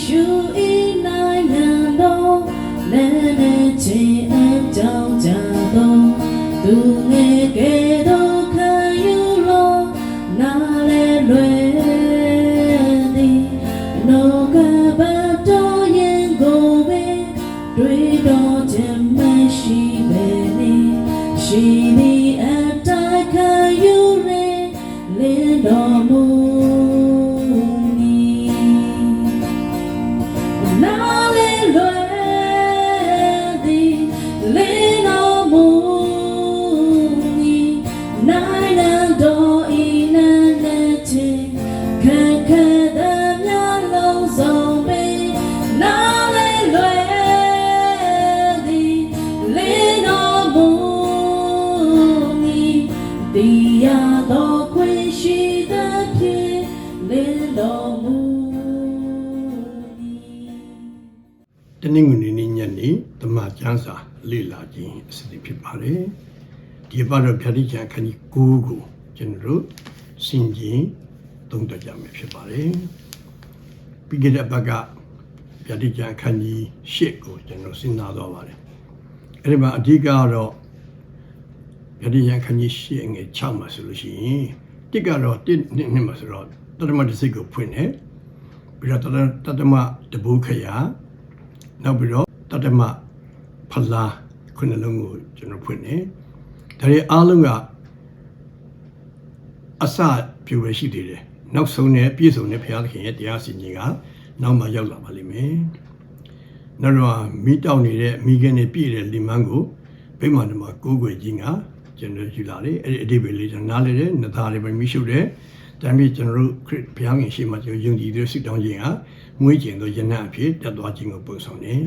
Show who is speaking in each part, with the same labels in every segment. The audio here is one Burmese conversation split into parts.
Speaker 1: ရှုဤနိုင်ငံတော်လည်းနဲ့ချင်းအကြောင်းကြတော့သူငယ်
Speaker 2: နင်္ဂနွေနေ့ညနေဓမ္မကျမ်းစာလေ့လာခြင်းအစီအစဉ်ဖြစ်ပါတယ်ဒီဘက်တော့ဗျာဒိချံခန်းကြီး9ကိုကျွန်တော်တို့စင်ကျင်သုံးသပ်ကြမယ်ဖြစ်ပါတယ်ပြီးခဲ့တဲ့ဘက်ကဗျာဒိချံခန်းကြီး10ကိုကျွန်တော်စဉ်းစားတော့ပါတယ်အဲ့ဒီမှာအဓိကကတော့ဗျာဒိချံခန်းကြီး10ငယ်6မှာဆိုလို့ရှိရင်တစ်ကတော့တစ်နှစ်နှစ်မှာဆိုတော့တတမတစ်စိတ်ကိုဖွင့်တယ်ပြီးတော့တတတတမတဘူခရာ နောက်ပြီးတော့တတ္တမဖလားခုနှလုံးကိုကျွန်တော်ဖွင့်နေဒါတွေအားလုံးကအစပြိုပဲရှိသေးတယ်နောက်ဆုံးနဲ့ပြည့်စုံတဲ့ဘုရားသခင်ရဲ့တရားစီရင်ကနောက်မှရောက်လာပါလိမ့်မယ်နောက်တော့မိတောက်နေတဲ့မိခင်နဲ့ပြည့်တဲ့လီမန်းကိုဗိမာန်ထဲမှာကိုးကွယ်ခြင်းကကျွန်တော်ယူလာတယ်အဲ့ဒီအတိပ္ပယ်လေးကျွန်တော်နားလေတယ်နှစ်သားလေးပဲမိရှုတယ်ဒါပေမဲ့ကျွန်တော်တို့ခရစ်ဘုရားခင်ရှိမှကျွန်တော်ယုံကြည်တဲ့စိတ်တောင်းခြင်းက မွေးကျင်သောယနံ့အဖြစ်တက်သွားခြင်းကိုပုံဆောင်တယ်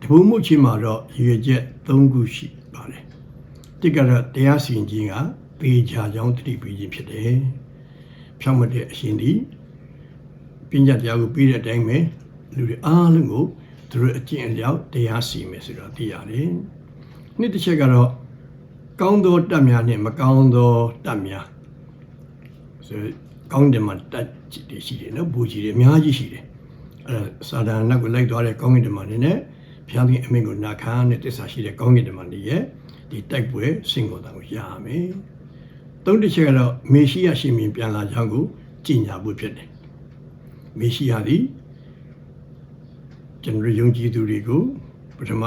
Speaker 2: တပူမှုချင်းမှာတော့ရည်ရွယ်ချက်၃ခုရှိပါတယ်တစ်ကတော့တရားစီရင်ခြင်းကပေချာကြောင်းတတိပေးခြင်းဖြစ်တယ်ဖြောင့်မတ်တဲ့အရှင်ဒီပညာတရားကိုပြီးတဲ့အတိုင်းပဲလူတွေအားလုံးကိုသူတို့အကျင့်အလျောက်တရားစီမယ်ဆိုတော့သိရတယ်နှစ်တစ်ချက်ကတော့ကောင်းသောတတ်များနဲ့မကောင်းသောတတ်များဆိုကောင်းတယ်မှာတတ်တယ်ရှိတယ်နော်ဘူကြီးတယ်အများကြီးရှိတယ် အဲဒါစာဒန်နောက်ကိုလိုက်သွားတဲ့ကောင်းကင်တမန်တွေနဲ့ဘုရားသခင်အမိန့်ကိုနာခံတဲ့တစ္ဆာရှိတဲ့ကောင်းကင်တမန်တွေရဲ့ဒီတိုက်ပွဲစင်ကိုတောင်ကိုရရမယ်သုံးတစ်ချက်ကတော့မေရှိယရှင်မြင်ပြန်လာကြောင်းကိုကြင်ညာဖို့ဖြစ်တယ်မေရှိယသည်ကျွန်တော်ယုံကြည်သူတွေကိုပထမ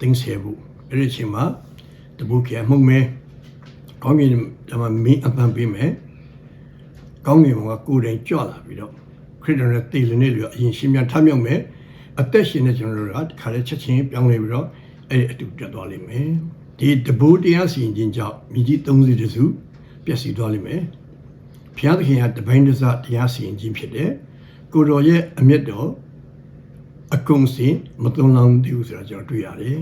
Speaker 2: သိသိဖို့အဲ့ဒီအချိန်မှာတပုတ်ကမှုတ်မဲကောင်းကင်တမန်မင်းအပန်းပေးမယ်ကောင်းကင်ဘုံကကိုယ်တိုင်ကြွလာပြီးတော့ ခရစ်တော်ရဲ့တည်လည်နေလို့အရင်ရှင်ပြန်ထမြောက်မယ်အသက်ရှင်တဲ့ကျွန်တော်တို့ကတခါလေချက်ချင်းပြောင်းလဲပြီးတော့အဲ့ဒီအတူတက်သွားလိမ့်မယ်ဒီတဘိုးတရားစီရင်ခြင်းကြောင့်မြကြီး30တစုပျက်စီးသွားလိမ့်မယ်ဘုရားသခင်ကတပိုင်းတစတရားစီရင်ခြင်းဖြစ်တယ်ကိုတော်ရဲ့အမျက်တော်အကုန်စင်မသွန်လောင်းသေးဘူးဆိုတာကျွန်တော်တွေ့ရတယ်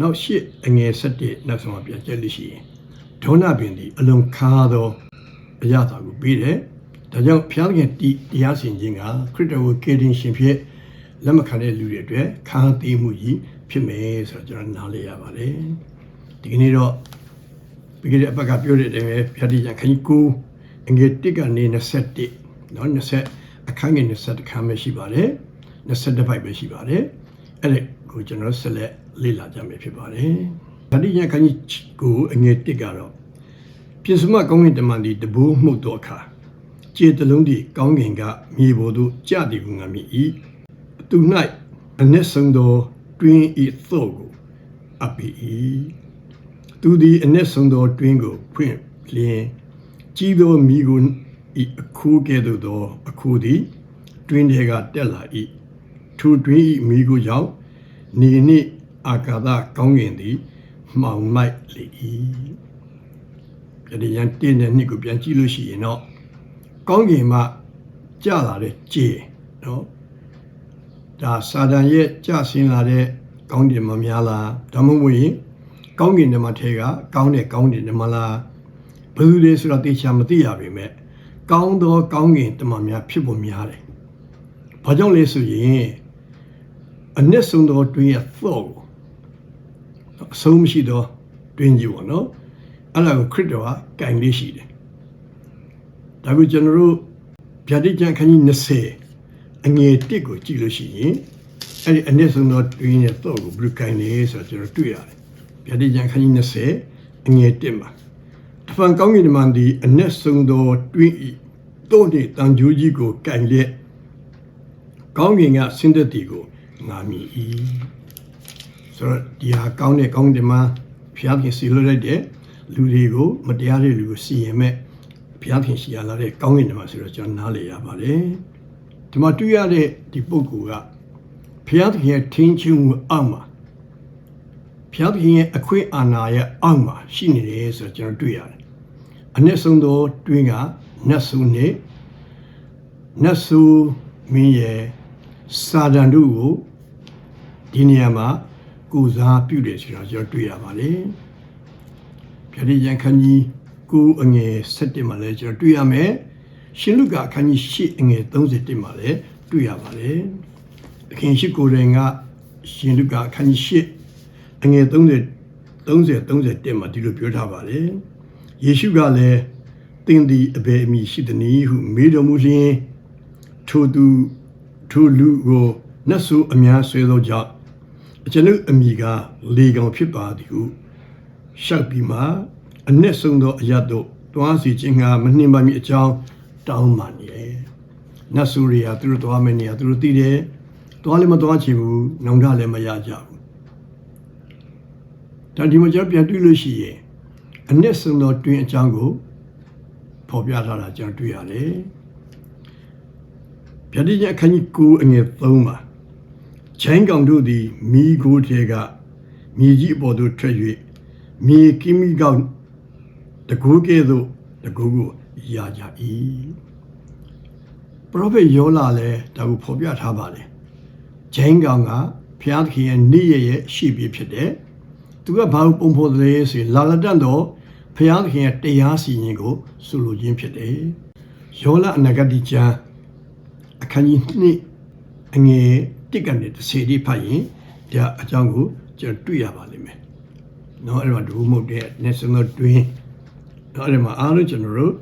Speaker 2: နောက်ရှစ်အငယ်7နောက်ဆုံးပြချက်လို့ရှိရင်ဒေါနပင်ဒီအလွန်ခါသောအရသာကိုပေးတယ်။ ဒါကြောင့်ဘုရားသခင်တီတရားစင်ခြင်းကခရစ်တော်ကိုကေတင်ရှင်ဖြစ်လက်မခံတဲ့လူတွေအတွက်ခါသိမှုကြီးဖြစ်မယ်ဆိုတော့ကျွန်တော်နားလည်ရပါတယ်။ဒီကနေ့တော့ပြီးခဲ့တဲ့အပတ်ကပြောတဲ့အတိုင်းပဲဘုရားတရားခန်းကြီးကိုအငယ်1ကနေ21เนาะ20အခန်းငယ်20ခန်းပဲရှိပါတယ်။22ပိုက်ပဲရှိပါတယ်။အဲ့ဒါကိုကျွန်တော်ဆက်လက်လေ့လာကြမယ်ဖြစ်ပါတယ်။ဗတိယခန်းကြီးကိုအငယ်1ကတော့ ပြစ္စမကောင်းကင်တမန်ဒီတဘိုးမှုတ်သောအခါ ခြေတလုံးဒီကောင်းကင်ကမြေပေါ်သို့ကျသည်ကိုငါမြည်၏သူ၌အ내ဆုံးသောတွင်ဤသော့ကိုအပ်၏သူသည်အ내ဆုံးသောတွင်ကိုဖွင့်လျင်ကြီးသောမိကိုဤအခုကဲ့သို့သောအခုသည်တွင်တွေကတက်လာ၏ထိုတွင်ဤမိကိုကြောင့်နေနှင့်အာကာသကောင်းကင်သည်မှောင်လိုက်လေ၏ပြတဲ့ရန်တင်းတဲ့နှစ်ကိုပြန်ကြည့်လို့ရှိရင်တော့ ကောင်းကင်မှာကြာလာတဲ့ကြေနော်ဒါစာတန်ရဲ့ကြာဆင်းလာတဲ့ကောင်းကင်မများလားဒါမှမဟုတ်ရင်ကောင်းကင်ထဲမှာထဲကကောင်းတဲ့ကောင်းကင်ထဲမှာလားဘယ်လိုလဲဆိုတော့တေချာမသိရပါပဲကောင်းသောကောင်းကင်တမန်များဖြစ်ဖို့များတယ်။ဘာကြောင့်လဲဆိုရင်အနစ်ဆုံးသောတွင်းရဲ့ thought ကိုအဆုံးမရှိသောတွင်းကြီးပေါ့နော်။အဲ့ဒါကိုခရစ်တော်ကကင်လေးရှိတယ်။ ဒါပေမဲ့ကျွန်တော်တို့ဗျာဒိတ်ကျမ်းခန်းကြီး20အငယ်တစ်ကိုကြည့်လို့ရှိရင်အဲ့ဒီအနည်းဆုံးသောတွင်းရဲ့တော့ကိုဘယ်လိုကိုင်လဲဆိုတော့ကျွန်တော်တွေ့ရတယ်ဗျာဒိကျန်ခန်းကြီး20အငယ်တစ်မှာတဖန်ကောင်းကင်တမန်ဒီအနည်းဆုံးသောတွင်းဤတော့တဲ့တန်ကြိုးကြီးကိုကိုင်လက်ကောင်းကင်ကဆင်းသက်တီကိုငါမြည်၏ဆိုတော့ဒီဟာကောင်းတဲ့ကောင်းကင်တမန်ဖျားခင်စီလို့လိုက်တဲ့လူတွေကိုမတရားတဲ့လူကိုစီရင်မဲ့ ဖျားခင်ရှိရလာတဲ့ကောင်းကင်တမန်ဆိုတော့ကျွန်တော်နားလေရပါတယ်ဒီမှာတွေ့ရတဲ့ဒီပုဂ္ဂိုလ်ကဖျားခင်ရဲ့ထင်းချင်းမှုအောက်မှာဖျားခင်ရဲ့အခွင့်အာဏာရဲ့အောက်မှာရှိနေတယ်ဆိုတော့ကျွန်တော်တွေ့ရတယ်အနည်းဆုံးသောတွင်းကနတ်ဆုနဲ့နတ်ဆုမင်းရဲ့စာဒန်တို့ကိုဒီနေရာမှာကိုစားပြုတယ်ဆိုတော့ကျွန်တော်တွေ့ရပါတယ်။ဗျာဒိယံခန်းကြီး ကိုအငယ်7မှာလည်းကျွန်တော်တွေ့ရမယ်။ရှင်လုကာအခန်းကြီး8အငယ်31မှာလည်းတွေ့ရပါတယ်။အခင်ရှိကိုယ်တိုင်ကရှင်လုကာအခန်းကြီး8အငယ်30 30 31မှာဒီလိုပြောထားပါတယ်။ယေရှုကလည်းသင်သည်အဘယ်အမည်ရှိသနည်းဟုမေးတော်မူလျှင်ထိုသူထိုလူကိုနတ်ဆိုးအများဆွဲသောကြောင့်ကျွန်ုပ်အမိကလေကောင်ဖြစ်ပါသည်ဟုရှောက်ပြီးမှ အ내ဆုံးသောအရတ်တို့တွားစီခြင်းငါမနှင်ပါမီအကြောင်းတောင်းပန်ရဲ့နတ်ဆိုးတွေကသူတို့တွားမယ်နေရသူတို့သိတယ်တွားလည်းမတွားချင်ဘူးနောင်တလည်းမရကြဘူးဒါဒီမှာကျွန်တော်ပြန်တွေ့လို့ရှိရင်အ내ဆုံးသောတွင်အကြောင်းကိုဖော်ပြထားတာကျွန်တော်တွေ့ရတယ်ဗျာဒိယအခန်းကြီး9အငယ်3မှာချိုင်းကောင်တို့သည်မိကိုထဲကမြေကြီးအပေါ်သို့ထွက်၍မြေကိမိကောင် တကူကဲ့သို့တကူကိုရကြ၏ပရောဖက်ယောလာလည်းဒါကိုဖော်ပြထားပါတယ်ချိုင်းကောင်ကဖျားသခင်ရဲ့နေ့ရက်ရဲ့ရှိပြီဖြစ်တယ်သူကဘာလို့ပုံဖော်တယ်ဆိုရင်လာလတန်တော့ဖျားသခင်ရဲ့တရားစီရင်ကိုဆိုလိုခြင်းဖြစ်တယ်ယောလာအနာဂတိကျမ်းအခန်းကြီး2အငယ်တစ်ကနေ30တိဖတ်ရင်ဒါအကြောင်းကိုကျွန်တော်တွေ့ရပါလိမ့်မယ်။နော်အဲ့တော့ဒုမုတ်တဲ့ national twin နော်အဲ့ဒီမှာအားလုံးကျွန်တော်တို့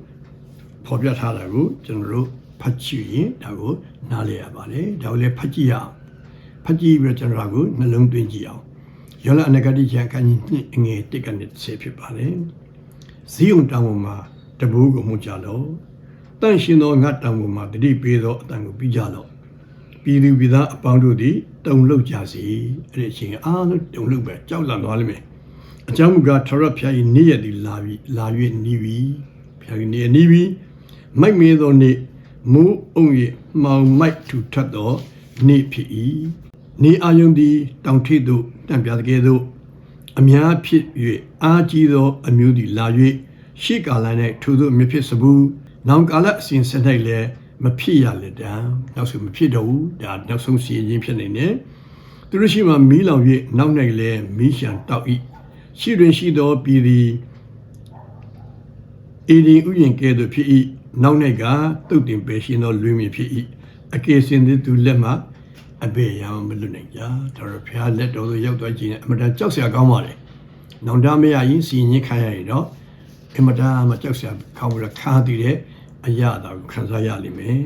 Speaker 2: ဖော်ပြထားတာကိုကျွန်တော်တို့ဖတ်ကြည့်ရင်ဒါကိုနားလည်ရပါတယ်။ဒါကိုလည်းဖတ်ကြည့်ရအောင်။ဖတ်ကြည့်ပြီးတော့ကျွန်တော်တို့နှလုံးသွင်းကြည့်အောင်။ယောလအနဂတိကျမ်းအခန်းကြီး2အငယ်1ကနေ30ဖြစ်ပါတယ်။ဇီးုံတောင်ပေါ်မှာတပူးကိုမှုကြလို့တန့်ရှင်သောငတ်တောင်ပေါ်မှာတတိပေးသောအတန်ကိုပြီးကြလို့ပြည်သူပြည်သားအပေါင်းတို့သည်တုံလှုပ်ကြစီအဲ့ဒီအချိန်အားလုံးတုံလှုပ်ပဲကြောက်လန့်သွားလိမ့်မယ် အကြောင်းမူကားထရဖျား၏နေ့ရက်သည်လာပြီးလာ၍နီးပြီဖျား၏နေ့နီးပြီမိုက်မေသောနေ့မိုးအုံ၍မှောင်မိုက်ထူထပ်သောနေ့ဖြစ်၏နေအာယုန်သည်တောင်ထိပ်သို့တံပြတဲ့ကဲ့သို့အများဖြစ်၍အားကြီးသော အမျိုးသည်လာ၍ရှေ့ကာလ၌ထိုသို့အမြဖြစ်စဘူးနောင်ကာလအစဉ်ဆက်၌လည်းမဖြစ်ရလက်တံနောက်ဆုံးမဖြစ်တော့ဘူးဒါနောက်ဆုံးစီရင်ခြင်းဖြစ်နေတယ်သူတို့ရှိမှမီးလောင်၍နောက်၌လည်းမီးရှံတောက်၏ ရှိတွင်ရှိသောပြည်သည်အေဒီဥယျင်ကဲ့သို့ဖြစ်၏နောက်၌ကတုတ်တင်ပဲရှိသောလွင်မြဖြစ်၏အကေစင်သည်သူလက်မှအဘေရမလွတ်နိုင်ကြဒါတော့ဖျားလက်တော်သို့ရောက်သွားခြင်းနဲ့အမတန်ကြောက်စရာကောင်းပါလေနောင်တမရရင်စီရင်ခံရရင်တော့အမတန်မကြောက်စရာကောင်းဘူးခါတည်တဲ့အရာတာကိုခံစားရလိမ့်မယ်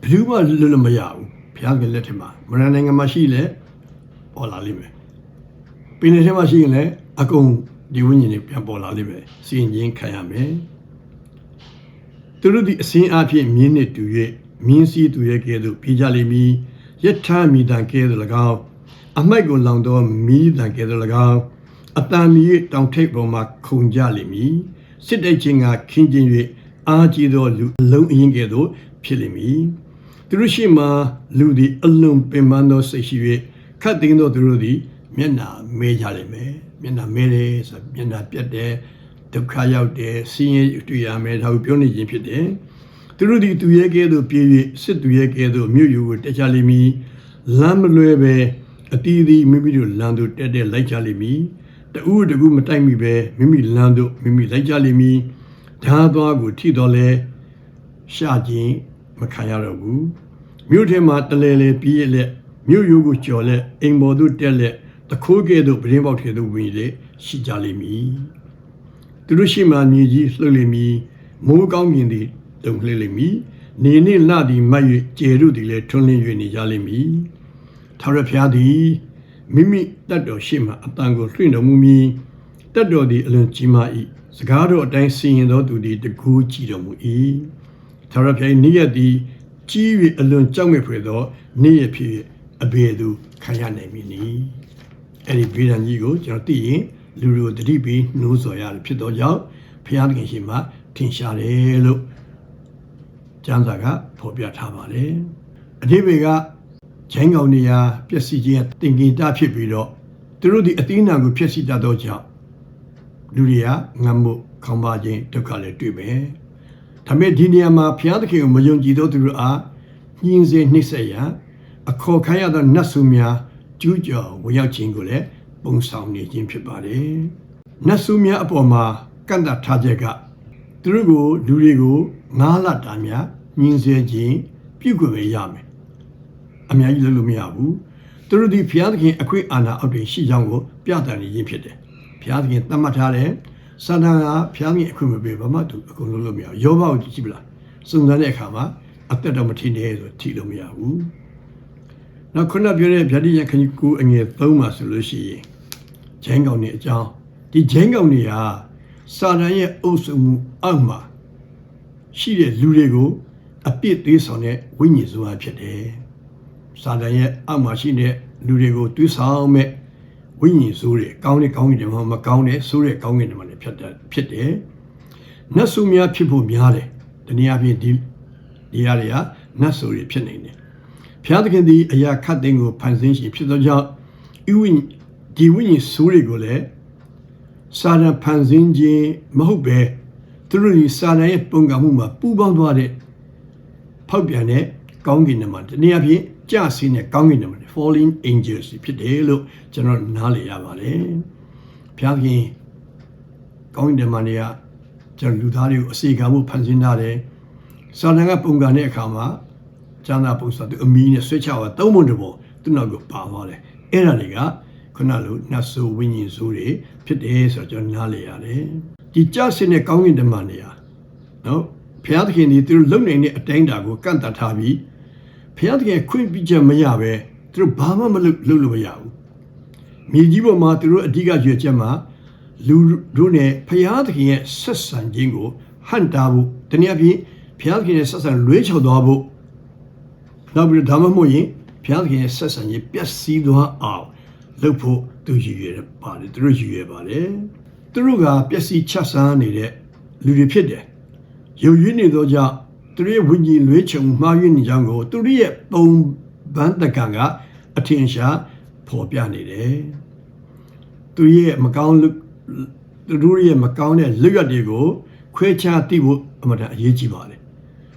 Speaker 2: ဘယ်သူမှလွတ်လို့မရဘူးဘုရားကလက်ထက်မှာမရနိုင်ငံမှာရှိလဲပေါ်လာလိမ့်မယ် ပင်လယ်ထဲမှာရှိရင်လည်းအကုန်ဒီဝိညာဉ်တွေပြန်ပေါ်လာလိမ့်မယ်စီရင်ချင်းခံရမယ်သူတို့ဒီအစင်းအဖြစ်မြင်းနဲ့တူ၍မြင်းစည်းတူရဲ့ကဲသို့ပြေးကြလိမ့်မည်ယထာမိတံကဲသို့၎င်းအမိုက်ကိုလောင်သောမီးတံကဲသို့၎င်းအတန်မီတောင်ထိပ်ပေါ်မှာခုန်ကြလိမ့်မည်စစ်တိုက်ခြင်းကခင်းကျင်း၍အာကြီးသောလူအလုံးအရင်ကဲ့သို့ဖြစ်လိမ့်မည်သူတို့ရှိမှလူသည်အလွန်ပင်ပန်းသောစိတ်ရှိ၍ခတ်သိမ်းသောသူတို့သည် မျက်နာမဲကြလိမ့်မယ်မျက်နာမဲတယ်ဆိုမျက်နာပြတ်တယ်ဒုက္ခရောက်တယ်ဆင်းရဲတွေ့ရမယ်ဒါကိုပြောနေခြင်းဖြစ်တယ်သူတို့သည်သူရဲ့ကဲ့သို့ပြေး၍စစ်သူရဲ့ကဲ့သို့မြို့ယူကိုတက်ကြလိမ့်မည်လမ်းမလွဲပဲအတီးသည်မိမိတို့လမ်းသို့တက်တက်လိုက်ကြလိမ့်မည်တူတကူမတိုက်မိပဲမိမိလမ်းတို့မိမိလိုက်ကြလိမ့်မည်ဓာသွားကိုထိတော်လဲရှာခြင်းမခံရတော့ဘူးမြို့ထဲမှာတလဲလဲပြီးရလက်မြို့ရိုးကိုကြော်လက်အိမ်ပေါ်သို့တက်လက် တခိုးကဲ့သို့ပရင်းပေါက်ထဲသို့ဝင်လေရှိကြလိမ့်မည်သူတို့ရှိမှမြေကြီးလှုပ်လိမ့်မည်မိုးကောင်းမြင်သည်တုံလှလိမ့်မည်နေနှင့်လသည်မတ်၍ကျေရုသည်လည်းထွန်းလင်း၍နေကြလိမ့်မည်ထာဝရဘုရားသည်မိမိတတ်တော်ရှိမှအတန်ကိုလွှင့်တော်မူမည်တတ်တော်သည်အလွန်ကြီးမား၏စကားတော်အတိုင်းစီရင်တော်သူသည်တကူးကြည်တော်မူ၏ထာဝရဘုရားနေ့ရက်သည်ကြီး၍အလွန်ကြောက်မဲ့ဖွယ်သောနေ့ရက်ဖြစ်၍အဘေသူခံရနိုင်မည်နီ အဲ့ဒီဗေဒံကြီးကိုကျွန်တော်သိရင်လူတို့တတိပြီးနှိုးဆော်ရတယ်ဖြစ်သောကြောင့်ဘုရားသခင်ရှိမှထင်ရှားတယ်လို့ကျမ်းစာကဖော်ပြထားပါတယ်အတိဘေကဂျိုင်းကောင်နေရာပျက်စီးခြင်းတင်ကြင်တဖြစ်ပြီးတော့သူတို့ဒီအသီးနှံကိုဖျက်ဆီးတတ်သောကြောင့်လူတွေကငတ်မှုခေါင်းပါခြင်းဒုက္ခလည်းတွေ့မယ်ဒါပေမဲ့ဒီနေရာမှာဘုရားသခင်ကိုမယုံကြည်သောသူတို့အားညှင်းဆဲနှိမ့်ဆက်ရန်အခေါ်ခံရသောနတ်ဆုများ ကျူးကျော်ဝင်ရောက်ခြင်းကိုလည်းပုံဆောင်နေခြင်းဖြစ်ပါတယ်နတ်ဆုများအပေါ်မှာကန့်တတ်ထားချက်ကသူတို့ကိုလူတွေကိုငားလာတာများညင်းဆဲခြင်းပြုခွင့်ပဲရမယ်အများကြီးလုပ်လို့မရဘူးသူတို့ဒီဘုရားသခင်အခွင့်အာဏာအောက်တွင်ရှိကြောင်းကိုပြသနေခြင်းဖြစ်တယ်ဘုရားသခင်သတ်မှတ်ထားတယ်စာတန်ကဘုရားသခင်အခွင့်မပေးဘာမှသူအကုန်လုံးလုပ်မရဘူးယောဘကိုကြည့်ပလားစုံစမ်းတဲ့အခါမှာအသက်တော်မထင်နေဆိုထိလို့မရဘူး နောက်ခုနပြောတဲ့ဗျာတိယခဏကိုအငယ်၃မှာဆိုလို့ရှိရင်ဂျင်းကောင်နေအကြောင်းဒီဂျင်းကောင်နေဟာစာတန်ရဲ့အုပ်စုမှုအောက်မှာရှိတဲ့လူတွေကိုအပြစ်သေးဆောင်တဲ့ဝိညာဉ်စွာဖြစ်တယ်။စာတန်ရဲ့အောက်မှာရှိတဲ့လူတွေကိုတွေးဆောင်မဲ့ဝိညာဉ်ဆိုးတွေကောင်းတဲ့ကောင်းကင်တွေမှာမကောင်းတဲ့ဆိုးတဲ့ကောင်းကင်တွေမှာလည်းဖြစ်တယ်ဖြစ်တယ်။နတ်ဆုများဖြစ်ဖို့များတယ်။တနည်းအားဖြင့်ဒီဒီရတွေကနတ်ဆိုးတွေဖြစ်နေတယ်။ ဘုရားသခင်သည်အရာခတ်သိမ်းကိုဖန်ဆင်းရှင်ဖြစ်သောကြောင့်ဤဝိညာဉ်ဒီဝိညာဉ်ဆိုးတွေကိုလည်းစာရန်ဖန်ဆင်းခြင်းမဟုတ်ပဲသူတို့ဒီစာရန်ရဲ့ပုံကမှုမှာပူပေါင်းသွားတဲ့ဖောက်ပြန်တဲ့ကောင်းကင်နံမှာတနည်းအားဖြင့်ကြာဆင်းတဲ့ကောင်းကင်နံမှာ falling angels ဖြစ်တယ်လို့ကျွန်တော်နားလည်ရပါတယ်။ဘုရားခင်ကောင်းကင်နံမှာနေကကျွန်တော်လူသားတွေကိုအစီကံမှုဖန်ဆင်းထားတယ်။စာရန်ကပုံကတဲ့အခါမှာ ကျမ်းစာပုံစံသူအမီးနဲ့ဆွဲချတာသုံးပုံတစ်ပုံသူ့နောက်ကိုပါသွားတယ်။အဲ့ဒါတွေကခုနလိုနတ်ဆိုးဝိညာဉ်ဆိုးတွေဖြစ်တယ်ဆိုတော့ကျွန်တော်နားလည်ရတယ်ဒီကြဆင်းတဲ့ကောင်းကင်တမန်တွေဟာနော်ဘုရားသခင်ဒီသူတို့လုံနိုင်တဲ့အတိုင်းတာကိုကန့်တတ်ထားပြီးဘုရားသခင်ခွင့်ပြုချက်မရပဲသူတို့ဘာမှမလုပ်လုပ်လို့မရဘူးမြေကြီးပေါ်မှာသူတို့အဓိကရွေချက်မှာလူတို့နဲ့ဘုရားသခင်ရဲ့ဆက်ဆံခြင်းကိုဟန်တာဖို့တနည်းအားဖြင့်ဘုရားသခင်ရဲ့ဆက်ဆံလွဲချော်သွားဖို့ နောက်ပြီးတော့ဒါမှမဟုတ်ရင်ဘုရားသခင်ရဲ့ဆက်ဆံရေးပျက်စီးသွားအောင်လုပ်ဖို့သူရည်ရွယ်ပါတယ်သူတို့ရည်ရွယ်ပါတယ်သူတို့ကပျက်စီးချဆန်းနေတဲ့လူတွေဖြစ်တယ်ရုပ်ရင်းနေသောကြောင့်သူတို့ရဲ့ဝိညာဉ်လွဲချုံမှားယွင်းနေကြောင်းကိုသူတို့ရဲ့ပုံဗန်းတကံကအထင်ရှားဖော်ပြနေတယ်သူရဲ့မကောင်းလူသူတို့ရဲ့မကောင်းတဲ့လွတ်ရက်တွေကိုခွဲခြားသိဖို့အမှန်တန်အရေးကြီးပါတယ်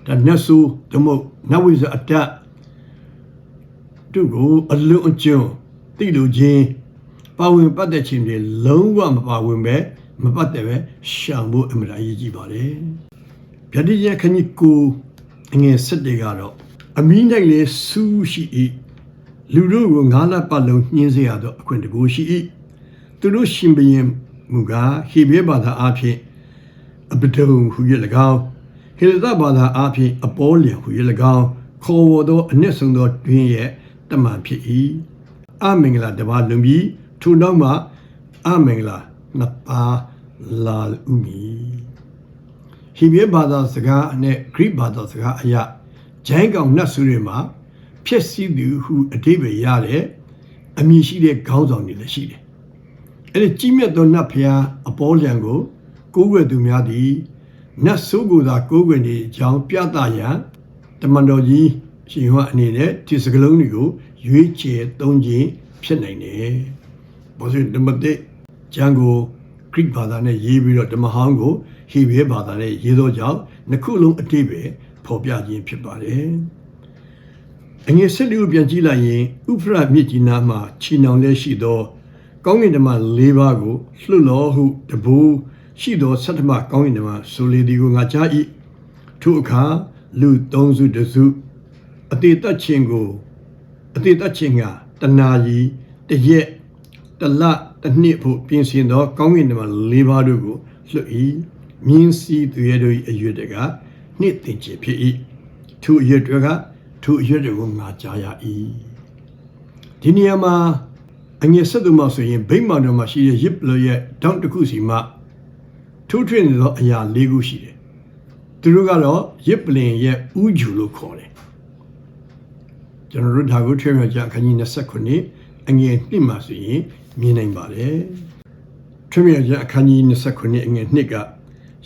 Speaker 2: ဒါနတ်ဆိုးဓမ္မနတ်ဝိဇ္ဇအတ္တ သူကိုအလွန်အကျွန်းတိလူချင်းပါဝင်ပတ်သက်ခြင်းတွေလုံးဝမပါဝင်ပဲမပတ်သက်ပဲရှောင်ဖို့အမှန်တရားရေးကြည့်ပါတယ်။ဗျာဒိယခဏီကိုအငယ်ဆက်တွေကတော့အမီးနိုင်လေစူးရှိ၏လူတို့ကိုငါးလပတ်လုံးညှင်းစေရသောအခွင့်တကူရှိ၏သူတို့ရှင်ဘရင်မူကားဟေဘဲဘာသာအဖြစ်အပဒုံဟူ၍၎င်းဟေလသဘာသာအဖြစ်အပေါ်လျံဟူ၍၎င်းခေါ်ဝေါ်သောအနည်းဆုံးသောတွင်ရဲ့ တမန်ဖြစ်၏အမင်္ဂလာတပါလွန်ပြီးထိုနောက်မှအမင်္ဂလာနှစ်ပါးလာဥမီဟိဘဲဘာသာစကားနဲ့ဂရိဘာသာစကားအရာဂျိုင်းကောင်နတ်ဆုတွေမှာဖြစ်စည်းသူဟုအတိပ္ပယ်ရတဲ့အမည်ရှိတဲ့ခေါင်းဆောင်တွေလည်းရှိတယ်။အဲ့ဒီကြီးမြတ်သောနတ်ဖျားအပေါ်လျံကို ကိုးကွယ်သူများသည်နတ်ဆိုးကိုသာကိုးကွယ်နေကြောင်းပြသရန်တမန်တော်ကြီး ရှင်ဟောအနေနဲ့ဒီစကလုံးတွေကိုရွေးချယ်သုံးခြင်းဖြစ်နိုင်တယ်။ဘာလို့ဒီမတဲ့ဂျန်ကိုဂရိဘာသာနဲ့ရေးပြီးတော့ဓမ္မဟောင်းကိုဟေဘဲဘာသာနဲ့ရေးသောကြောင့်နှစ်ခုလုံးအတိပ္ပယ်ဖော်ပြခြင်းဖြစ်ပါတယ်။အငယ်၁၄ကိုပြန်ကြည့်လိုက်ရင်ဥဖရမြစ်ကြီးနားမှာခြီနှောင်လက်ရှိသော ကောင်းကင်ဓမ္မ၄ပါးကိုလှုပ်လောဟုတဘူရှိသောဆတ္တမကောင်းကင်ဓမ္မဆိုလေဒီကိုငါကြား၏ထိုအခါလူ၃စုတစု အတေတတ်ခြင်းကိုအတေတတ်ခြင်းကတနာကြီးတရက်တလတစ်နှစ်ဖို့ပြင်ဆင်သောကောင်းကင်ဓမ္မ၄ပါးတို့ကိုလွှတ်၏မြင်းစည်းသူရဲတို့၏အရွယ်တကနှစ်တင်ခြင်းဖြစ်၏သူအရွက်တွေကသူအရွက်တွေကိုငါကြားရ၏ဒီနေရာမှာအငယ်ဆက်သူမဆိုရင်ဗိမာန်တော်မှာရှိတဲ့ရစ်ပလရဲ့တောင်းတစ်ခုစီမှထိုးထွင်းနေသောအရာ၄ခုရှိတယ်သူတို့ကတော့ရစ်ပလင်ရဲ့ဥဂျူလို့ခေါ်တယ် ကျွန်တော်တို့ဒါကိုထွေးမြကြအခန်းကြီး29အငယ်1မှာဆိုရင်မြင်နိုင်ပါတယ်ထွေးမြကြအခန်းကြီး29အငယ်1က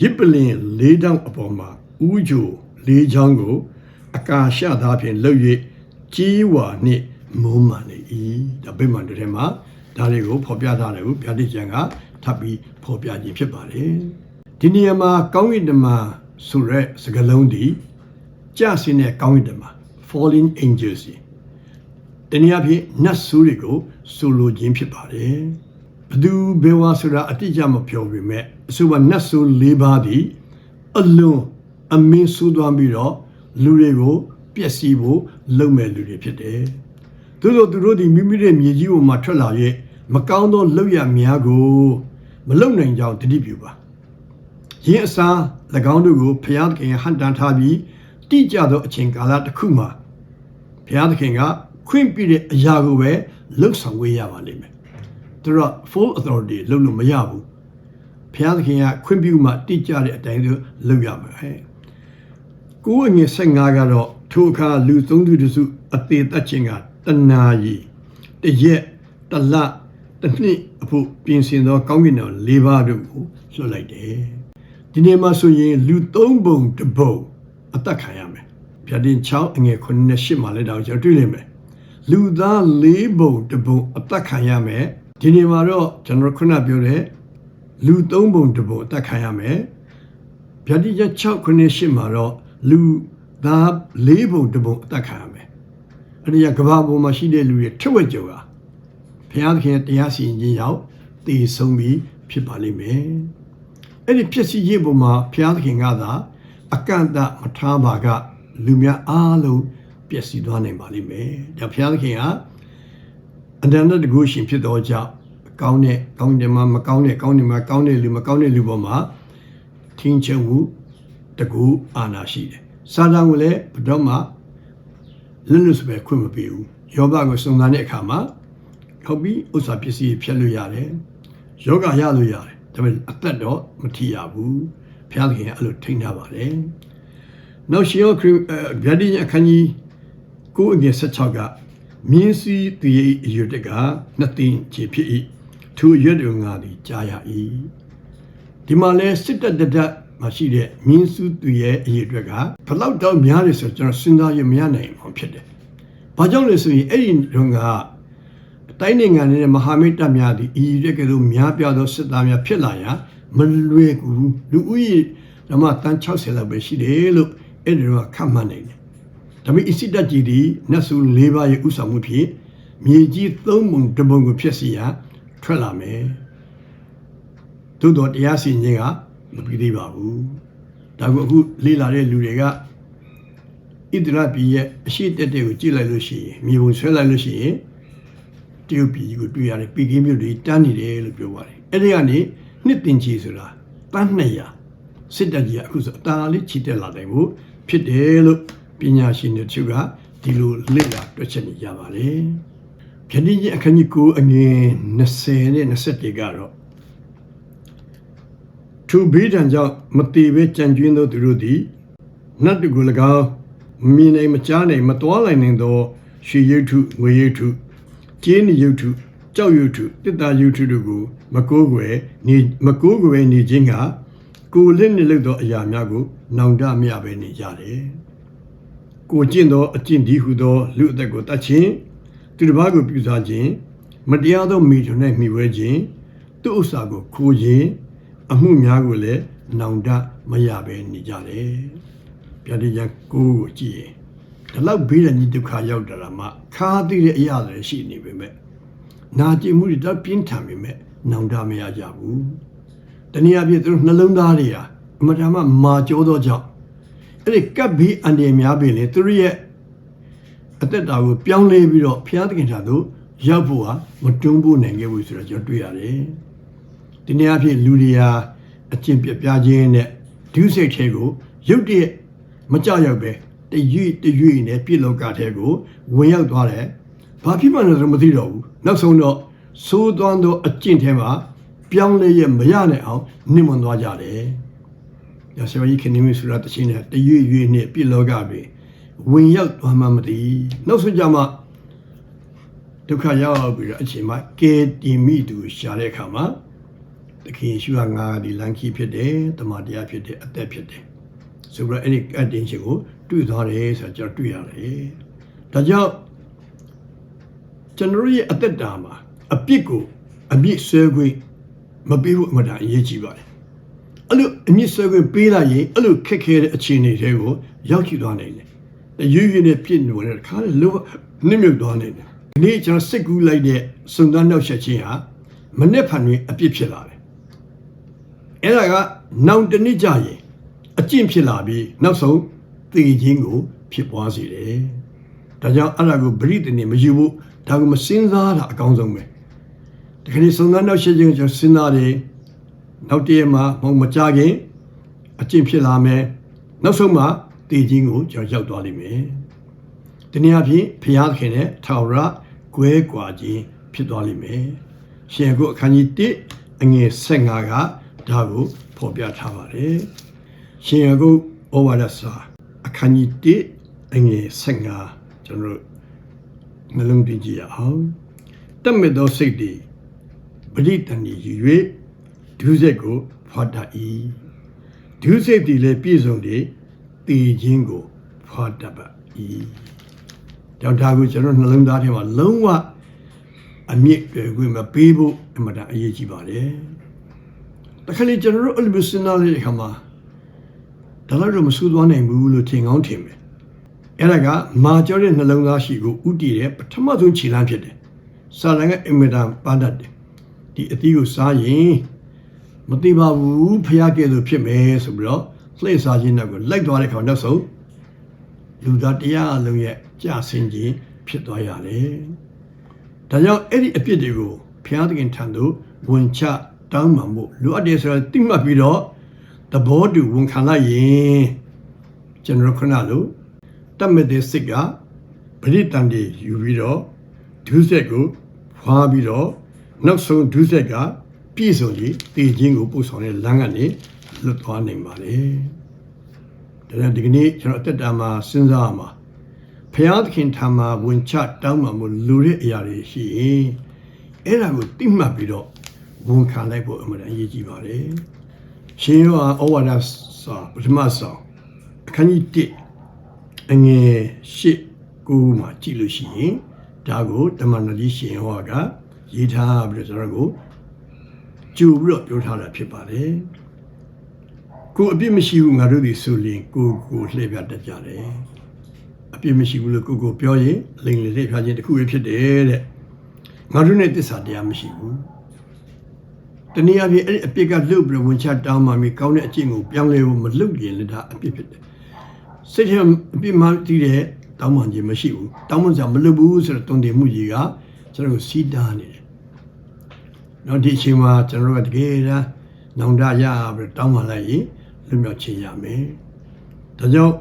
Speaker 2: ရစ်ပလင်၄တောင်းအပေါ်မှာဥဂျူ၄ချောင်းကို အကာရှသားဖြင့်လှုပ်၍ကြီးဝါနှင့်မုံမှန်နေ၏ဒါဗိမာန်တွေထဲမှာဒါတွေကိုဖော်ပြထားတယ်ကိုဗျာဒိတ်ကျန်ကထပ်ပြီးဖော်ပြခြင်းဖြစ်ပါတယ်ဒီနေရာမှာကောင်းကင်တမန်ဆိုရဲစကားလုံးဒီကြဆင်းတဲ့ကောင်းကင်တမန် falling angels တနည်းအားဖြင့်နတ်ဆိုးတွေကိုဆိုလိုခြင်းဖြစ်ပါတယ်ဘသူဘယ်ဝါဆိုတာအတိအကျမပြောပေမဲ့အဆိုပါနတ်ဆိုး၄ပါးဒီအလွန်အမင်းဆိုးသွားပြီးတော့လူတွေကိုပျက်စီးဖို့လုပ်မဲ့လူတွေဖြစ်တယ်။သို့သောသူတို့ဒီမိမိရဲ့မြေကြီးပေါ်မှာထွက်လာရဲ့မကောင်းသောလုပ်ရများကိုမလုပ်နိုင်ကြောင်းတတိပြုပါ။ယင်းအစား၎င်းတို့ကိုဘုရားသခင်ဟန်တန်ထားပြီး တိကျသောအချိန်ကာလတစ်ခုမှာဘုရားသခင်ကခွင့်ပြုတဲ့အရာကိုပဲလှုပ်ဆောင်ဝေးရပါလိမ့်မယ်။သူတို့ full authority လုပ်လို့မရဘူး။ဘုရားသခင်ကခွင့်ပြုမှတိကျတဲ့အတိုင်းသူလုပ်ရမယ်ဟဲ့။ကိုယ်အငယ်15ကတော့ထိုအခါလူသုံးသူတစုအသေးသက်ခြင်းကတနာရီတရက်တလတစ်နှစ်အဖို့ပြင်ဆင်သောကောင်းကင်တော်၄ပါးတို့ကိုလွှတ်လိုက်တယ်။ဒီနေ့မှဆိုရင်လူသုံးပုံတစ်ပုံ အသက်ခံရမယ်။ဗျာဒင်6အငယ်9နဲ့10မှာလည်းတော့ကျွန်တော်တွေ့လိမ့်မယ်။လူသား၄ပုံတစ်ပုံအသက်ခံရမယ်။ဒီနေ့မှာတော့ကျွန်တော်ခုနပြောတဲ့လူသုံးပုံတစ်ပုံအသက်ခံရမယ်။ဗျာဒိကျ6ခုနှစ်10မှာတော့လူသား၄ပုံတစ်ပုံအသက်ခံရမယ်။အဲ့ဒီကကဘာပေါ်မှာရှိတဲ့လူတွေထက်ဝက်ကျော်ကဘုရားသခင်ရဲ့တရားစီရင်ခြင်းရောက်တည်ဆုံးပြီးဖြစ်ပါလိမ့်မယ်။အဲ့ဒီဖြစ်စီခြင်းပေါ်မှာဘုရားသခင်ကသာ အကန့်အသတ်မထားပါက လူများအားလုံးပျက်စီးသွားနိုင်ပါလိမ့်မယ်။ဒါဘုရားသခင်ကအန္တရာယ်တကူရှင်ဖြစ်သောကြောင့်ကောင်းတဲ့ကောင်းတယ်မှာမကောင်းတဲ့ကောင်းတယ်မှာကောင်းတဲ့လူမကောင်းတဲ့လူပေါ်မှာထင်းချုံမှုတကူအာနာရှိတယ်။စာတန်ကိုလည်းဘယ်တော့မှလွတ်လွတ်စပယ်ခွင့်မပေးဘူး။ယောဘကိုစုံစမ်းတဲ့အခါမှာဟုတ်ပြီဥစ္စာပစ္စည်းဖြတ်လို့ရတယ်။ယောဂရလို့ရတယ်။ဒါပေမဲ့အသက်တော့မထီရဘူး။ ဘုရားသခင်ကအဲ့လိုထိန်းထားပါတယ်။နောက်ရှင်ယောခရစ်ဗျာဒိညအခန်းကြီးကိုအငယ်16ကမြင်းစည်းတည်အရွတ်တကနှစ်သိန်းခြေဖြစ်၏သူရွတ်တော်ငါသည်ကြားရ၏ဒီမှာလဲစစ်တပ်တဒမရှိတဲ့မြင်းစုသူရဲ့အရေးအတွက်ကဘလောက်တော့များတယ်ဆိုကျွန်တော်စဉ်းစားရမရနိုင်ဘူးဖြစ်တယ်။ဘာကြောင့်လဲဆိုရင်အဲ့ဒီတုန်းကတိုင်းနိုင်ငံနဲ့မဟာမိတ်တပ်များသည်အရေးတက်ကလေးများပြားသောစစ်သားများဖြစ်လာရာ မလွယ်ကူလူဦးရေဓမ္မတန်း60လောက်ပဲရှိတယ်လို့အဲ့ဒီတော့ခန့်မှန်းနေတယ်။ဒါပေမဲ့အစ်စစ်တပ်ကြီးဒီနတ်စု၄ပါးရဲ့ဥဆောင်မှုဖြင့်မြေကြီးသုံးပုံတစ်ပုံကိုဖျက်ဆီးရာထွက်လာမယ်။သို့တော့တရားစီရင်ခြင်းကမပြီးသေးပါဘူး။ဒါကအခုလေ့လာတဲ့လူတွေကဣသရပြည်ရဲ့အရှိတက်တဲ့ကိုကြည့်လိုက်လို့ရှိရင်မြေပုံဆွဲလိုက်လို့ရှိရင်တရုတ်ပြည်ကိုတွေ့ရတယ်ပြည်ကင်းမြို့တွေတန်းနေတယ်လို့ပြောပါတယ်။အဲ့ဒီကနေ နှစ်တင်ချီဆိုတာတန်း200စစ်တပ်ကြီးကအခုဆိုအတားလေးချီတက်လာတယ်ကိုဖြစ်တယ်လို့ပညာရှင်တွေသူကဒီလိုလေ့လာတွက်ချက်နေကြပါတယ်။ခဏကြီးအခန်းကြီးကိုအငယ်20နဲ့21ကတော့သူဘေးဒဏ်ကြောင့်မတည်ပဲကြံကျွင်းသောသူတို့သည်နတ်တူကို၎င်းမြင်နိုင်မကြားနိုင်မတော်နိုင်နိုင်သောရွှေရုပ်ထုငွေရုပ်ထုကျင်းရုပ်ထု ကြောက်ရုပ်ထုတစ်တာရုပ်ထုတို့ကိုမကိုးကွယ်နေမကိုးကွယ်နေခြင်းကကိုယ်လက်နှင့်လုပ်သောအရာများကိုနောင်တမရဘဲနေကြတယ်ကိုကျင့်သောအကျင့်ဒီဟုသောလူအသက်ကိုတတ်ခြင်းသူတစ်ပါးကိုပြုစားခြင်းမတရားသောမိထွန်း၌မိဝဲခြင်းသူ့ဥစ္စာကိုခိုးခြင်းအမှုများကိုလည်းနောင်တမရဘဲနေကြတယ်။ဗျာဒိယကိုကိုကြည့်ရင်ဒီလောက်ဘေးရန်ကြီးဒုက္ခရောက်တာမှခါသိတဲ့အရာတွေရှိနေပေမဲ့ နာကျင်မှုတွေတော့ပြင်းထန်ပေမဲ့နောင်တမရကြဘူး။တနည်းအားဖြင့်သူတို့နှလုံးသားတွေဟာအမတန်မှမာကျောသောကြောင့်အဲ့ဒီကပ်ဘေးအန္တရာယ်များပေလေသူတို့ရဲ့အသက်တာကိုပြောင်းလဲပြီးတော့ဘုရားသခင်ထံသို့ရောက်ဖို့ဟာမတွန်းဖို့နိုင်ခဲ့ဘူးဆိုတော့ကျွန်တော်တွေ့ရတယ်။ဒီနေ့အဖြစ်လူတွေဟာအကျင့်ပြပြခြင်းနဲ့ဒုစိတ်ထဲကိုရုတ်တရက်မကြောက်ရောက်ပဲတရွေ့တရွေ့နဲ့ပြည့်လောကထဲကိုဝင်ရောက်သွားတယ်ဘာဖြစ်မှန်းလည်းမသိတော့ဘူး နောက်ဆုံးတော့သိုးသွမ်းသောအကျင့်ထဲမှာပြောင်းလဲရမရနိုင်အောင်နှိမ့်မွန်သွားကြတယ်ရသဝိခင်နေမီဆိုရတချင်းနဲ့တရွေ့ရွေ့နဲ့ပြည့်လောကတွေဝင်ရောက်သွားမှမသိနောက်ဆုံးကြမှာဒုက္ခရောက်ပြီးတော့အချိန်မှာကဲတီမိသူရှာတဲ့အခါမှာတခင်ယေရှုကငါဒီလန်ခီဖြစ်တယ်တမန်တရားဖြစ်တယ်အသက်ဖြစ်တယ်ဆိုပြီးတော့အဲ့ဒီအတင်းရှင်ကိုတွေ့သွားတယ်ဆိုတော့ကျွန်တော်တွေ့ရတယ်ဒါကြောင့် ကျွန်တော်ရဲ့အသက်တာမှာအပြစ်ကိုအပြစ်ဆွဲခွင့်မပေးဘူးအမှန်တရားအရေးကြီးပါတယ်အဲ့လိုအမြင့်ဆွဲခွင့်ပေးလိုက်ရင်အဲ့လိုခက်ခဲတဲ့အခြေအနေတွေကိုရောက်ကြည့်သွားနိုင်တယ်။ရွရွနဲ့ပြည့်နေတယ်ခါလေလောနစ်မြုပ်သွားနိုင်တယ်။ဒီနေ့ကျွန်တော်စိတ်ကူးလိုက်တဲ့စုံစမ်းနှောက်ယှက်ခြင်းဟာမနစ်ဖန်တွင်အပြစ်ဖြစ်လာတယ်။အဲ့ဒါကနောင်တနည်းကြရင်အကျင့်ဖြစ်လာပြီးနောက်ဆုံးသေခြင်းကို ဖြစ်ပွားစေတယ်။ဒါကြောင့်အဲ့ဒါကိုဗရိတနေမယူဘူး ဒါကိုမစင်စားတာအကောင်းဆုံးပဲ။ဒီကနေ့စုံစမ်းနှောက်ယှက်ခြင်းကိုကျွန်တော်စဉ်းစားတယ်နောက်တည့်မှာမဟုတ်မကြခင်အကျင့်ဖြစ်လာမယ်နောက်ဆုံးမှာတည်ခြင်းကိုကျွန်တော်ရောက်သွားလိမ့်မယ်ဒီနေ့အဖြစ်ဖျားသခင်နဲ့ထာဝရကွဲကွာခြင်းဖြစ်သွားလိမ့်မယ်ရှင်ကိုအခန်းကြီး1အငယ်15ကဒါကိုဖော်ပြထားပါတယ်ရှင်ကိုဩဝါဒစာအခန်းကြီး1အငယ်15ကျွန်တော်တို့ နှလုံးသွင်းကြည့်ရအောင်တတ်မဲ့သောစိတ်တွေပရိတန်ကြီးယူ၍ဒုစက်ကိုဖွာတတ်၏ဒုစက်တည်လည်းပြည့်စုံတယ်တည်ခြင်းကိုဖွာတတ်ပါ၏ကြောင့်ဒါကိုကျွန်တော်နှလုံးသားထဲမှာလုံးဝအမြင့်တွေခွင့်မပေးဖို့အမှန်တန်အရေးကြီးပါတယ်တခါလေကျွန်တော်တို့အလဘစနာလေးခါမှာဒါလည်းတော့မဆူသွားနိုင်ဘူးလို့ထင်ကောင်းထင်မယ် အဲ့ဒါကမာကျော်တဲ့နှလုံးသားရှိကိုဥတည်တဲ့ပထမဆုံးခြေလှမ်းဖြစ်တယ်စာလန်ကအင်မတန်ပန်းတတ်တယ်ဒီအသီးကိုစားရင်မသိပါဘူးဖျားကဲ့သို့ဖြစ်မယ်ဆိုပြီးတော့လှည့်စားခြင်းနောက်ကိုလိုက်သွားတဲ့ခါနောက်ဆုံးလူသားတရားအလုံးရဲ့ကြာဆင်းခြင်းဖြစ်သွားရတယ်။ဒါကြောင့်အဲ့ဒီအပြစ်တွေကိုဖျားသခင်ထံသို့ဝင်ချတောင်းပန်ဖို့လိုအပ်တယ်ဆိုတော့တိမှတ်ပြီးတော့သဘောတူဝန်ခံလိုက်ရင်ကျွန်တော်ခဏလို့ တတ်မဲ့တဲ့စိတ်ကပရိတန်တွေယူပြီးတော့ဒုစက်ကိုဖွာပြီးတော့နောက်ဆုံးဒုစက်ကပြည့်စုံရေးတည်ခြင်းကိုပို့ဆောင်တဲ့လမ်းကနေလွတ်သွားနိုင်ပါလေ။ဒါကြောင့်ဒီကနေ့ကျွန်တော်အသက်တာမှာစဉ်းစားရမှာဖျားသခင်ထာမှာဝင်ချတောင်းပန်မှုလူတဲ့အရာတွေရှိရင်အဲ့ဒါကိုတိမှတ်ပြီးတော့ဝန်ခံလိုက်ဖို့အမှန်တန်အရေးကြီးပါတယ်။ရှင်ယောဩဝါဒစာပထမဆောင်အခန်းကြီး1 အငယ်8ကိုမှကြည့်လို့ရှိရင်ဒါကိုတမန်တော်ကြီးရှင်ယောကရေးထားပြီးတော့ကျွန်တော်ကိုကြိုပြီးတော့ပြောထားတာဖြစ်ပါတယ်ကိုအပြစ်မရှိဘူးငါတို့ဒီဆိုရင်ကိုကိုလှည့်ပြတတ်ကြတယ်အပြစ်မရှိဘူးလို့ကိုကိုပြောရင်လိန်လေလှည့်ပြခြင်းတစ်ခုပဲဖြစ်တယ်တဲ့ငါတို့နဲ့တစ္ဆာတရားမရှိဘူးတနည်းအားဖြင့်အဲ့ဒီအပြစ်ကလွတ်ပြီးဝင်ချတောင်းမှမိကောင်းတဲ့အကျင့်ကိုပြောင်းလဲဖို့မလုပ်ရင်လည်းဒါအပြစ်ဖြစ်တယ် စိတ်ထဲအပြစ်မှတည်တဲ့တောင်းမှခြင်းမရှိဘူးတောင်းမှစရာမလုပ်ဘူးဆိုတော့တုံတင်မှုကြီးကကျွန်တော်ကိုစီးတားနေတယ်တော့ဒီအချိန်မှာကျွန်တော်တို့ကတကယ်တမ်းနောင်တရပြီးတောင်းပန်လိုက်ရင်လွတ်မြောက်ခြင်းရမယ်။ဒါကြောင့်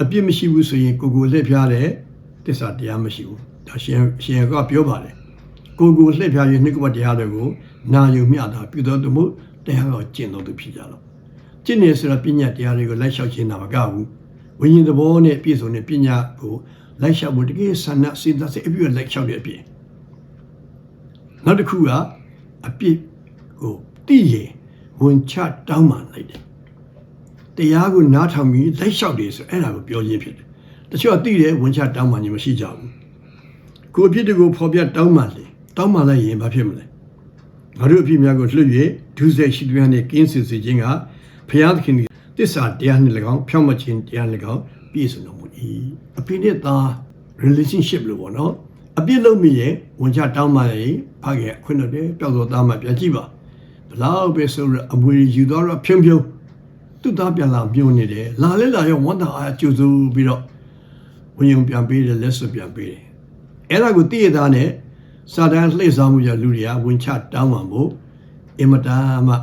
Speaker 2: အပြစ်မရှိဘူးဆိုရင်ကိုကိုလှည့်ဖျားတဲ့တစ္ဆာတရားမရှိဘူး။ဒါရှင်ရှင်ကပြောပါတယ်။ကိုကိုလှည့်ဖျားရင်နှိကပတ်တရားတွေကိုနာယူမျှတာပြုတော်သူမှုတရားတော်ကျင့်တော်သူဖြစ်ကြတော့။ကျင့်နေဆိုတော့ပညာတရားတွေကိုလိုက်လျှောက်ခြင်းတာမကဘူး။ ဝိညာဉ်သဘောနဲ့ပြည့်စုံတဲ့ပညာကိုလိုက်လျှောက်ဖို့တကယ်ဆန္ဒစေတသိက်အပြည့်လိုက်လျှောက်တဲ့အပြင်နောက်တစ်ခုကအပြစ်ကိုတည်ရင်ဝင်ချတောင်းပန်လိုက်တယ်တရားကိုနားထောင်ပြီးလိုက်လျှောက်တယ်ဆိုအဲ့ဒါကိုပြောရင်းဖြစ်တယ်တချို့ကတည်တယ်ဝင်ချတောင်းပန်ခြင်းမရှိကြဘူးကိုအပြစ်တွေကိုဖော်ပြတောင်းပန်လေတောင်းပန်လိုက်ရင်ဘာဖြစ်မလဲငါတို့အပြစ်များကိုလွတ်၍ဒုစရိုက်ရှိသူများနဲ့ကင်းစင်စေခြင်းကဘုရားသခင် တစ္ဆာတရားနဲ့၎င်းဖြောင့်မခြင်းတရားနဲ့၎င်းပြည့်စုံတော်မူ၏အပြစ်နဲ့သား relationship လို့ပေါ့နော်အပြစ်လုံးမိရင်ဝန်ချတောင်းပါလေဖခင်ခွင့်တော့တယ်ပျောက်တော့သားမှပြန်ကြည့်ပါဘလောက်ပဲဆိုရအမွေယူတော့ဖြုံဖြုံသူ့သားပြန်လာမြုံနေတယ်လာလဲလာရောဝန်တာအားကြိုးစုပြီးတော့ဝင်းယုံပြန်ပေးတယ်လက်စွပ်ပြန်ပေးတယ်အဲ့ဒါကိုတည့်ရသားနဲ့စာတန်းလှည့်စားမှုရလူတွေကဝင်ချတောင်းပန်ဖို့အင်မတန်မှ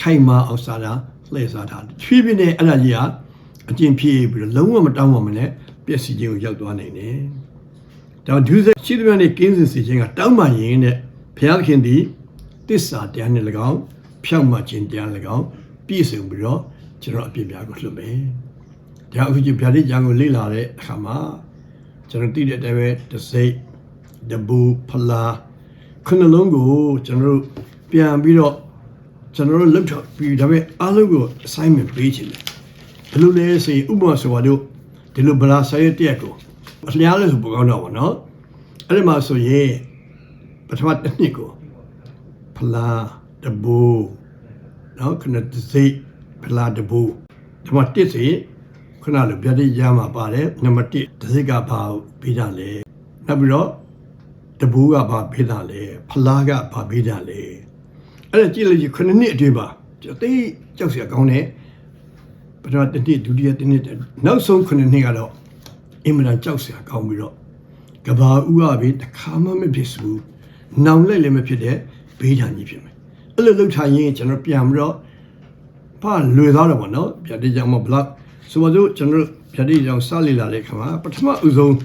Speaker 2: ခိုင်မာအောင်စာတန်း လှည့်စားတာဖြည်းဖြည်းနဲ့အဲ့ဒါကြီးအကျင့်ဖြစ်ပြီးတော့လုံးဝမတောင်းပါမနဲ့ပျက်စီးခြင်းကိုရောက်သွားနိုင်တယ်။ဒါဒုစရရှိသမျှနဲ့ကင်းစင်စေခြင်းကတောင်းပန်ရင်တဲ့ဘုရားသခင်သည်တစ္ဆာတရားနဲ့၎င်းဖြောက်မှခြင်းတရား၎င်းပြည့်စုံပြီးတော့ကျွန်တော်အပြစ်များကိုလွတ်မယ်။ဒါအခုကျဗျာဒိတ်ကျမ်းကိုလေ့လာတဲ့အခါမှာကျွန်တော်သိတဲ့အတိုင်းပဲတစိတ်တဘူဖလာခုနှလုံးကိုကျွန်တော်တို့ပြန်ပြီးတော့ ကျွန်တော်တို့လှုပ်ထော်ပြီးဒါပေမဲ့အားလုံးကို assignment ပေးချင်တယ်ဘယ်လိုလဲဆိုရင်ဥပမာဆိုတော့ဒီလိုဗလာဆိုင်ရဲ့တက်ကိုအလျားလို့ဆိုပကောင်းတော့ဗောနော်အဲ့ဒီမှာဆိုရင်ပထမတစ်နှစ်ကိုဖလာတဘူနော်ခုနတစိတ်ဖလာတဘူဒီမှာတစ်စီခုနလိုဗျာဒိတ်ရမှာပါတယ်နံပါတ်1တစိတ်ကဘာပေးတာလဲနောက်ပြီးတော့တဘူကဘာပေးတာလဲဖလာကဘာပေးတာလဲ အဲ့ဒါကြည့်လိုက်ကြည့်ခုနှစ်အတွင်းပါကျွန်တော်သိကြောက်စရာကောင်းတယ်ပထမတစ်နှစ်ဒုတိယတစ်နှစ်နောက်ဆုံးခုနှစ်နှစ်ကတော့အင်မတန်ကြောက်စရာကောင်းပြီးတော့ကဘာဦးကပဲတစ်ခါမှမဖြစ်ဘူးနောင်လိုက်လည်းမဖြစ်တဲ့ဘေးဒဏ်ကြီးဖြစ်မယ်အဲ့လိုလုပ်ထားရင်ကျွန်တော်ပြန်ပြီးတော့ဘာလွယ်သွားတော့ဗောနော်ပြတဲ့ကြောင်မဘလောက်ဆိုတော့ကျွန်တော်ပြတဲ့ကြောင်စလေလာတဲ့ခါမှာပထမအဆုံး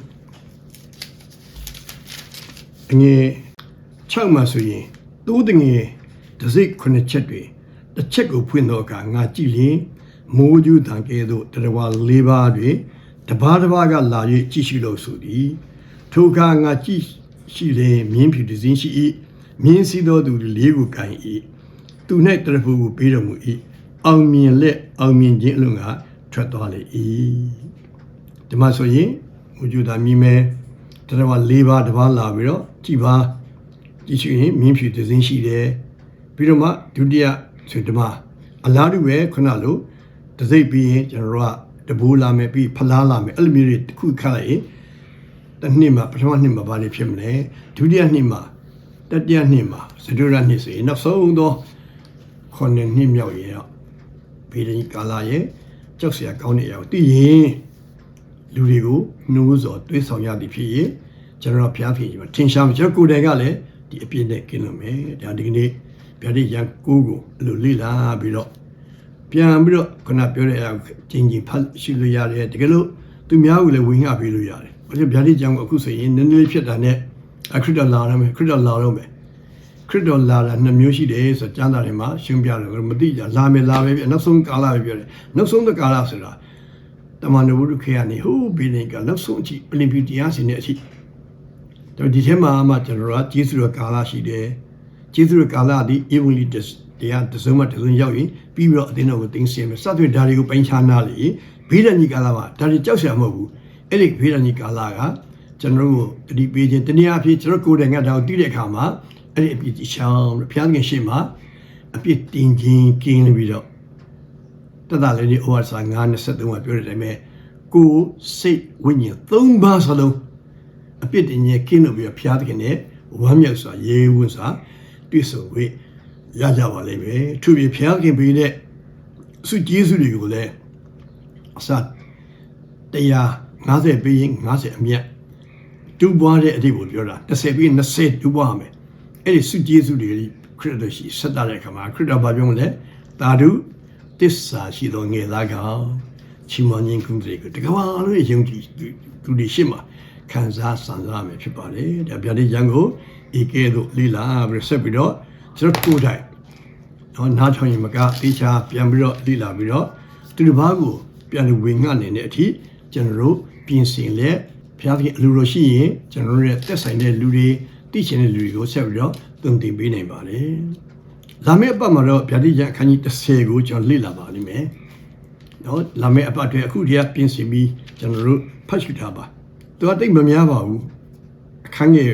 Speaker 2: အငယ်6မှာဆိုရင်တိုးတငယ် တစ်စိတ်ခုနှစ်ချက်တွေတစ်ချက်ကိုဖွင့်တော့ကငါကြည့်ရင်မိုးကျူးတန်ကဲ့သို့တရဝါ၄ပါးတွေတပါးတပါးကလာ၍ကြည့်ရှိလို့ဆိုသည်ထိုအခါငါကြည့်ရှိလေမြင်းဖြူတစ်စင်းရှိ၏မြင်းစည်းသောသူလေးကိုကန်၏သူ၌တရဖူကိုပေးတော်မူ၏အောင်မြင်လက်အောင်မြင်ခြင်းအလုံးကထွက်သွားလေ၏ဒီမှာဆိုရင်မူကျူတာမြည်မယ်တရဝါ၄ပါးတပါးလာပြီးတော့ကြည်ပါကြည့်ရှိရင်မြင်းဖြူတစ်စင်းရှိတယ် ပြီးတော့မှဒုတိယဆိုဒီမှာအလားတူပဲခုနလိုတစိမ့်ပြီးရင်ကျွန်တော်တို့ကတဘူလာမယ်ပြီးဖလားလာမယ်အဲ့လိုမျိုးတွေတစ်ခုခတ်လိုက်ရင်တစ်နှစ်မှာပထမနှစ်မှာဘာတွေဖြစ်မလဲဒုတိယနှစ်မှာတတိယနှစ်မှာစတုရနှစ်ဆိုရင်နောက်ဆုံးတော့ခုနှစ်နှစ်မြောက်ရင်တော့ဗေဒင်ကာလာရဲ့ကြောက်စရာကောင်းတဲ့အရာကိုသိရင်လူတွေကိုနှိုးစော်တွေးဆောင်ရသည်ဖြစ်ရင်ကျွန်တော်တို့ဘုရားဖြစ်ကြီးမှာထင်ရှားမှာကျွန်တော်ကိုယ်တိုင်ကလည်းဒီအပြည့်နဲ့กินလို့မယ်ဒါဒီကနေ့ ဗျာဒိရန်ကိုကိုအဲ့လိုလေ့လာပြီးတော့ပြန်ပြီးတော့ခုနပြောတဲ့အရာကျင်ကြီးဖတ်ရှိလို့ရတယ်တကယ်လို့သူများကိုလည်းဝင်ငှပေးလို့ရတယ်ဘာလို့ဗျာဒိကျန်ကိုအခုဆိုရင်နည်းနည်းလေးဖြစ်တာနဲ့အခရစ်တော်လာရမယ်ခရစ်တော်လာတော့မယ်ခရစ်တော်လာတာနှစ်မျိုးရှိတယ်ဆိုကျမ်းစာထဲမှာရှင်းပြတယ်မသိကြလာမယ်လာမယ်ပြနောက်ဆုံးကာလပဲပြောတယ်နောက်ဆုံးတဲ့ကာလဆိုတာတမန်တော်ဘုရားခေကနေဟိုးဘီနေကနောက်ဆုံးအထိပလင်ပီတရားစင်တဲ့အထိတော့ဒီထဲမှာမှကျွန်တော်ကဂျေစုတော်ကာလရှိတယ် ဂျေစုတော်ကာလဒီ evenly တရားတစုံမှတစုံရောက်ရင်ပြီးပြီးတော့အတင်းတော်ကိုတင်းစင်မယ်စသဖြင့်ဒါတွေကိုပိုင်းခြားနာလေဘေးဒဏ်ကြီးကာလမှာဒါတွေကြောက်စရာမဟုတ်ဘူးအဲ့ဒီဘေးဒဏ်ကြီးကာလကကျွန်တော်တို့တတိပေးခြင်းတနည်းအားဖြင့်ကျွန်တော်ကိုယ်တိုင်ကဒါကိုသိတဲ့အခါမှာအဲ့ဒီအပြစ်ကြီးရှောင်းဘုရားသခင်ရှေ့မှာအပြစ်တင်ခြင်းကင်းပြီးတော့တသက်လည်းဒီဩဝါဒစာ923မှာပြောတဲ့အတိုင်းပဲကိုယ်စိတ်ဝိညာဉ်သုံးပါးစလုံးအပြစ်တင်ခြင်းကင်းလို့ပြီးတော့ဘုရားသခင်နဲ့ဝမ်းမြောက်စွာရေဝန်းစွာ တွေ့ဆုံခွင့်ရကြပါလိမ့်မယ်သူပြဘုရားခင်ပေးတဲ့စုကျေးဇူးတွေကိုလည်းအစ150ပေးရင်50အမြတ်တူပွားတဲ့အတိတ်ကိုပြောတာ30ပြီး20တူပွားမယ်အဲ့ဒီစုကျေးဇူးတွေခရစ်တော်ရှိဆက်တာတဲ့အခါမှာခရစ်တော်ဘာပြောမလဲတာဓုတစ္ဆာရှိသောငယ်သားကောင်ချီးမွမ်းခြင်းကုသိုလ်ကိုတကဘာလို့ယုံကြည်သူတွေရှေ့မှာခံစားဆန်စားမယ်ဖြစ်ပါတယ်ဒါဗျာဒိရန်ကို ဧကဲတို့လီလာပြီးဆက်ပြီးတော့ကျွန်တော်ကိုယ်တိုင်တော့နားထောင်ရင်မကတေချာပြန်ပြီးတော့လီလာပြီးတော့သူတစ်ပါးကိုပြန်လို့ဝင်ငှနေတဲ့အထိကျွန်တော်တို့ပြင်ဆင်လက်ဘုရားသခင်အလိုတော်ရှိရင်ကျွန်တော်တို့ရဲ့တက်ဆိုင်တဲ့လူတွေသိချင်တဲ့လူတွေကိုဆက်ပြီးတော့တုံတင်ပေးနိုင်ပါတယ်။လာမယ့်အပတ်မှာတော့ဗျာဒိရန်အခန်းကြီး30ကိုကျွန်တော်လေ့လာပါလိမ့်မယ်။နော်လာမယ့်အပတ်တွေအခုတည်းကပြင်ဆင်ပြီးကျွန်တော်တို့ဖတ်ရှုထားပါ။သူကတိတ်မများပါဘူး။အခန်းငယ်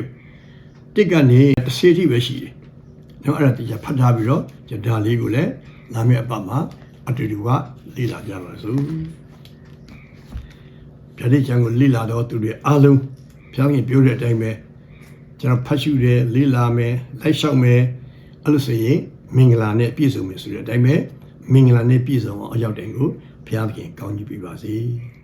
Speaker 2: တစ်ကနေ30အထိပဲရှိတယ်။နော်အဲ့ဒါတရားဖတ်ထားပြီးတော့ကျွန်တော်ဒါလေးကိုလည်းလာမယ့်အပတ်မှာအတူတူကလေ့လာကြပါစို့။ဗျာဒိကျမ်းကိုလေ့လာတော့သူတွေအားလုံးဘုရားခင်ပြောတဲ့အတိုင်းပဲကျွန်တော်ဖတ်ရှုတယ်လေ့လာမယ်လိုက်လျှောက်မယ်အဲ့လိုဆိုရင်မင်္ဂလာနဲ့ပြည့်စုံမယ်ဆိုတဲ့အတိုင်းပဲမင်္ဂလာနဲ့ပြည့်စုံအောင်အရောက်တိုင်ကိုဘုရားသခင်ကောင်းကြီးပေးပါစေ။